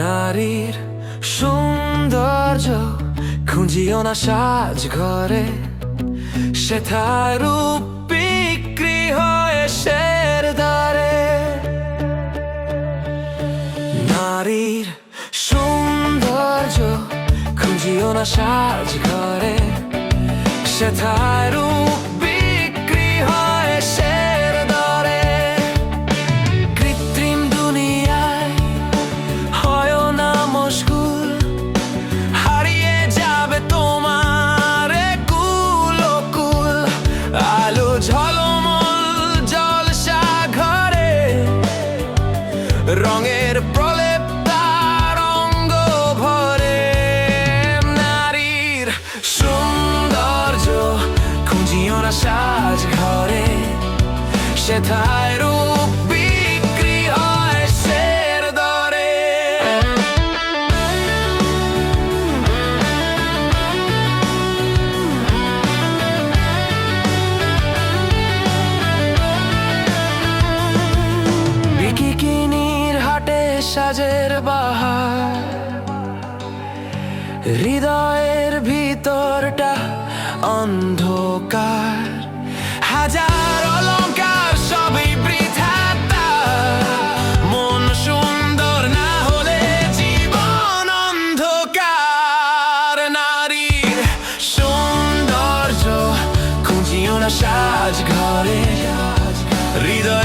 নারীর সৌন্দর্য খুঁজিও না সাজ ঘরে সেথায় রূপ বিক্রি হয় শের দ্বারে। নারীর সৌন্দর্য খুঁজিও না সাজ ঘরে সেথায় রূপ রঙের প্রলেপ তার অঙ্গ ভরে। নারীর সৌন্দর্য খুঁজিও না সাজ ঘরে সেথায় সাজের বাহার। হৃদয়ের ভিতরটা অন্ধকার। হাজার অলংকার সবই বৃথা মন সুন্দর না হলে জীবন অন্ধকার। নারীর সৌন্দর্য খুঁজিও না সাজ ঘরে হৃদয়ে